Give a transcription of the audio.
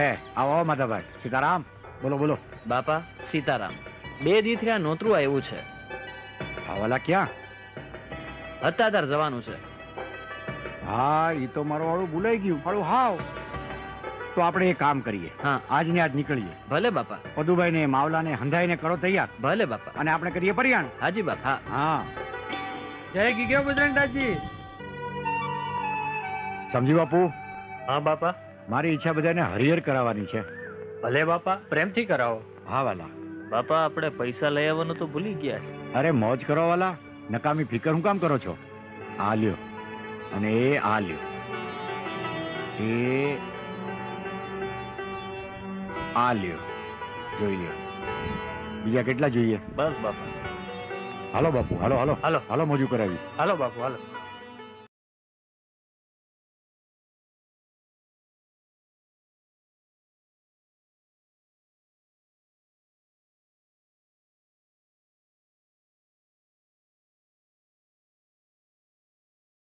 હે આવો માધવભાઈ. સીતારામ. બોલો બોલો. બાપા સીતારામ. બે દી થયા નોતરું આવ્યું છે. હવાલા ક્યાં? અત્યાધાર જવાનું છે. હા એ તો મારું વાળું ભૂલાઈ ગયું. મારું હાવ. તો આપણે એ કામ કરીએ. હા. આજ ને આજ નીકળીએ. ભલે બાપા. પદુભાઈ ને માવલા ને હંધાઈ ને કરો તૈયાર. ભલે બાપા. અને આપણે કરીએ પરિયાણ. હાજી બાપા. હા. હા. જય ગીગ્યો બજરંગદાસજી. સમજી બાપુ? હા બાપા. મારી ઈચ્છા બધાને હરિહર કરાવવાની છે. ભલે બાપા પ્રેમથી કરાવો. હા વાલા. બાપા આપણે પૈસા લઈ આવવાનું તો ભૂલી ગયા અરે મોજ કરો વાલા. નકામી ફિકર હું કામ કરો છો? આ લ્યો. અને એ આ લ્યો. એ આ લ્યો. જોઈ લ્યો. બીજા કેટલા જોઈએ? બસ બાપા. હાલો બાપુ. હાલો હાલો. હાલો. હાલો મોજું કરાવી. હાલો બાપુ હાલો.